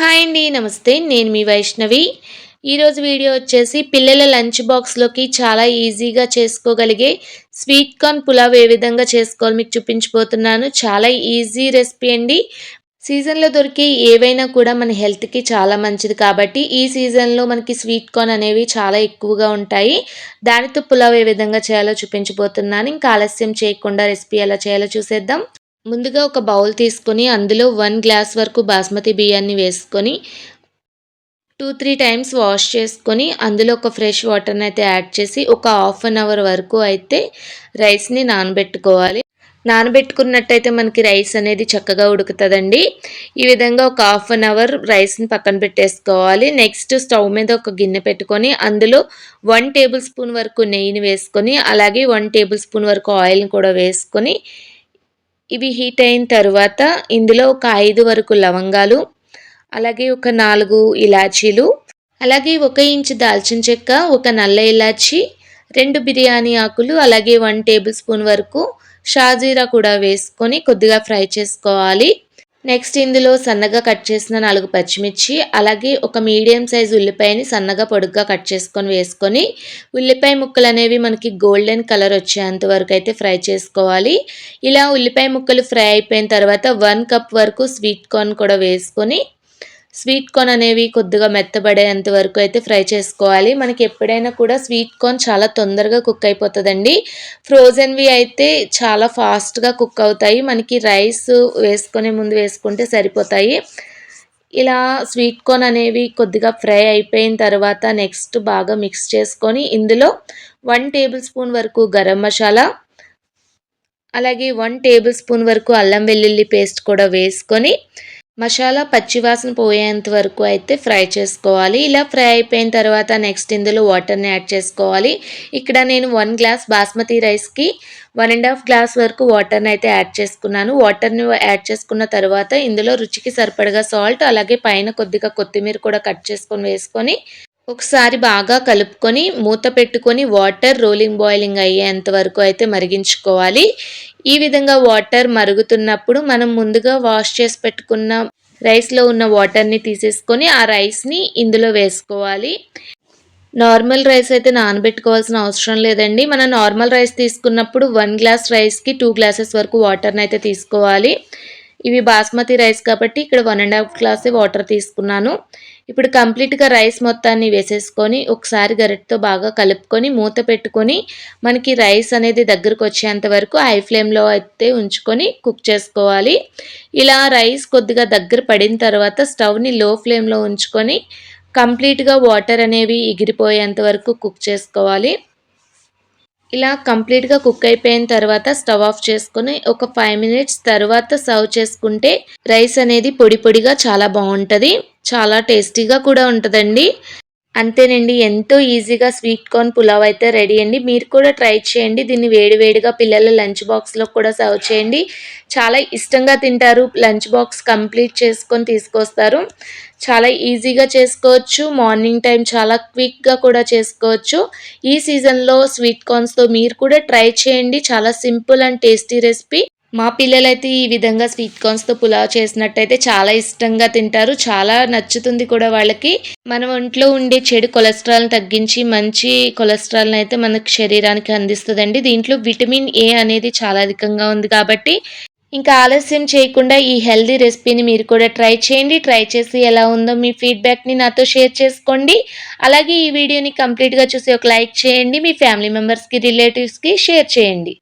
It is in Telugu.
హాయ్ అండి నమస్తే. నేను మీ వైష్ణవి. ఈరోజు వీడియో వచ్చేసి పిల్లల లంచ్ బాక్స్లోకి చాలా ఈజీగా చేసుకోగలిగే స్వీట్ కార్న్ పులావ్ ఏ విధంగా చేసుకోవాలి మీకు చూపించబోతున్నాను. చాలా ఈజీ రెసిపీ అండి. సీజన్లో దొరికే ఏవైనా కూడా మన హెల్త్కి చాలా మంచిది కాబట్టి ఈ సీజన్లో మనకి స్వీట్ కార్న్ అనేవి చాలా ఎక్కువగా ఉంటాయి. దానితో పులావ్ ఏ విధంగా చేయాలో చూపించబోతున్నాను. ఇంకా ఆలస్యం చేయకుండా రెసిపీ ఎలా చేయాలో చూసేద్దాం. ముందుగా ఒక బౌల్ తీసుకొని అందులో వన్ గ్లాస్ వరకు బాస్మతి బియ్యాన్ని వేసుకొని టూ త్రీ టైమ్స్ వాష్ చేసుకొని అందులో ఒక ఫ్రెష్ వాటర్ని అయితే యాడ్ చేసి ఒక హాఫ్ అన్ అవర్ వరకు అయితే రైస్ని నానబెట్టుకోవాలి. నానబెట్టుకున్నట్టయితే మనకి రైస్ అనేది చక్కగా ఉడుకుతుందండి. ఈ విధంగా ఒక హాఫ్ అన్ అవర్ రైస్ని పక్కన పెట్టేసుకోవాలి. నెక్స్ట్ స్టవ్ మీద ఒక గిన్నె పెట్టుకొని అందులో వన్ టేబుల్ స్పూన్ వరకు నెయ్యిని వేసుకొని అలాగే వన్ టేబుల్ స్పూన్ వరకు ఆయిల్ని కూడా వేసుకొని ఇవి హీట్ అయిన తర్వాత ఇందులో ఒక ఐదు వరకు లవంగాలు అలాగే ఒక నాలుగు ఇలాచీలు అలాగే ఒక ఇంచు దాల్చిన చెక్క ఒక నల్ల ఇలాచి రెండు బిర్యానీ ఆకులు అలాగే వన్ టేబుల్ స్పూన్ వరకు షాజీరా కూడా వేసుకొని కొద్దిగా ఫ్రై చేసుకోవాలి. నెక్స్ట్ ఇందులో సన్నగా కట్ చేసిన నాలుగు పచ్చిమిర్చి అలాగే ఒక మీడియం సైజ్ ఉల్లిపాయని సన్నగా పొడుగ్గా కట్ చేసుకొని వేసుకొని ఉల్లిపాయ ముక్కలు అనేవి మనకి గోల్డెన్ కలర్ వచ్చేంత వరకు అయితే ఫ్రై చేసుకోవాలి. ఇలా ఉల్లిపాయ ముక్కలు ఫ్రై అయిపోయిన తర్వాత వన్ కప్ వరకు స్వీట్ కార్న్ కూడా వేసుకొని స్వీట్ కార్న్ అనేవి కొద్దిగా మెత్తబడేంత వరకు అయితే ఫ్రై చేసుకోవాలి. మనకి ఎప్పుడైనా కూడా స్వీట్ కార్న్ చాలా తొందరగా కుక్ అయిపోతుందండి. ఫ్రోజన్వి అయితే చాలా ఫాస్ట్గా కుక్ అవుతాయి. మనకి రైస్ వేసుకునే ముందు వేసుకుంటే సరిపోతాయి. ఇలా స్వీట్ కార్న్ అనేవి కొద్దిగా ఫ్రై అయిపోయిన తర్వాత నెక్స్ట్ బాగా మిక్స్ చేసుకొని ఇందులో వన్ టేబుల్ స్పూన్ వరకు గరం మసాలా అలాగే వన్ టేబుల్ స్పూన్ వరకు అల్లం వెల్లుల్లి పేస్ట్ కూడా వేసుకొని మసాలా పచ్చివాసన పోయేంత వరకు అయితే ఫ్రై చేసుకోవాలి. ఇలా ఫ్రై అయిపోయిన తర్వాత నెక్స్ట్ ఇందులో వాటర్ని యాడ్ చేసుకోవాలి. ఇక్కడ నేను వన్ గ్లాస్ బాస్మతి రైస్కి వన్ అండ్ హాఫ్ గ్లాస్ వరకు వాటర్ని అయితే యాడ్ చేసుకున్నాను. వాటర్ని యాడ్ చేసుకున్న తర్వాత ఇందులో రుచికి సరిపడగా సాల్ట్ అలాగే పైన కొద్దిగా కొత్తిమీర కూడా కట్ చేసుకొని వేసుకొని ఒకసారి బాగా కలుపుకొని మూత పెట్టుకొని వాటర్ రోలింగ్ బాయిలింగ్ అయ్యేంత వరకు అయితే మరిగించుకోవాలి. ఈ విధంగా వాటర్ మరుగుతున్నప్పుడు మనం ముందుగా వాష్ చేసి పెట్టుకున్న రైస్లో ఉన్న వాటర్ని తీసేసుకొని ఆ రైస్ని ఇందులో వేసుకోవాలి. నార్మల్ రైస్ అయితే నానబెట్టుకోవాల్సిన అవసరం లేదండి. మనం నార్మల్ రైస్ తీసుకున్నప్పుడు వన్ గ్లాస్ రైస్కి టూ గ్లాసెస్ వరకు వాటర్ని అయితే తీసుకోవాలి. ఇవి బాస్మతి రైస్ కాబట్టి ఇక్కడ one and half glass water తీసుకున్నాను. ఇప్పుడు కంప్లీట్గా రైస్ మొత్తాన్ని వేసేసుకొని ఒకసారి గరిటతో బాగా కలుపుకొని మూత పెట్టుకొని మనకి రైస్ అనేది దగ్గరకు వచ్చేంత వరకు హై ఫ్లేమ్లో అయితే ఉంచుకొని కుక్ చేసుకోవాలి. ఇలా రైస్ కొద్దిగా దగ్గర పడిన తర్వాత స్టవ్ని లో ఫ్లేమ్లో ఉంచుకొని కంప్లీట్గా వాటర్ అనేవి ఎగిరిపోయేంత వరకు కుక్ చేసుకోవాలి. ఇలా కంప్లీట్గా కుక్ అయిపోయిన తర్వాత స్టవ్ ఆఫ్ చేసుకుని ఒక ఫైవ్ మినిట్స్ తర్వాత సర్వ్ చేసుకుంటే రైస్ అనేది పొడి పొడిగా చాలా బాగుంటుంది. చాలా టేస్టీగా కూడా ఉంటుందండి. అంతేనండి ఎంతో ఈజీగా స్వీట్ కార్న్ పులావ్ అయితే రెడీ అండి. మీరు కూడా ట్రై చేయండి దీన్ని వేడివేడిగా పిల్లల లంచ్ బాక్స్లో కూడా సర్వ్ చేయండి. చాలా ఇష్టంగా తింటారు లంచ్ బాక్స్ కంప్లీట్ చేసుకొని తీసుకొస్తారు. చాలా ఈజీగా చేసుకోవచ్చు మార్నింగ్ టైం చాలా క్విక్గా కూడా చేసుకోవచ్చు. ఈ సీజన్లో స్వీట్ కార్న్స్తో మీరు కూడా ట్రై చేయండి చాలా సింపుల్ అండ్ టేస్టీ రెసిపీ. మా పిల్లలైతే ఈ విధంగా స్వీట్ కార్న్స్తో పులావ్ చేసినట్టయితే చాలా ఇష్టంగా తింటారు. చాలా నచ్చుతుంది కూడా వాళ్ళకి. మన ఒంట్లో ఉండే చెడు కొలెస్ట్రాల్ తగ్గించి మంచి కొలెస్ట్రాల్ని అయితే మనకు శరీరానికి అందిస్తుందండి. దీంట్లో విటమిన్ ఏ అనేది చాలా అధికంగా ఉంది కాబట్టి ఇంకా ఆలస్యం చేయకుండా ఈ హెల్దీ రెసిపీని మీరు కూడా ట్రై చేయండి. ట్రై చేసి ఎలా ఉందో మీ ఫీడ్బ్యాక్ని నాతో షేర్ చేసుకోండి. అలాగే ఈ వీడియోని కంప్లీట్గా చూసి ఒక లైక్ చేయండి. మీ ఫ్యామిలీ మెంబర్స్కి రిలేటివ్స్కి షేర్ చేయండి.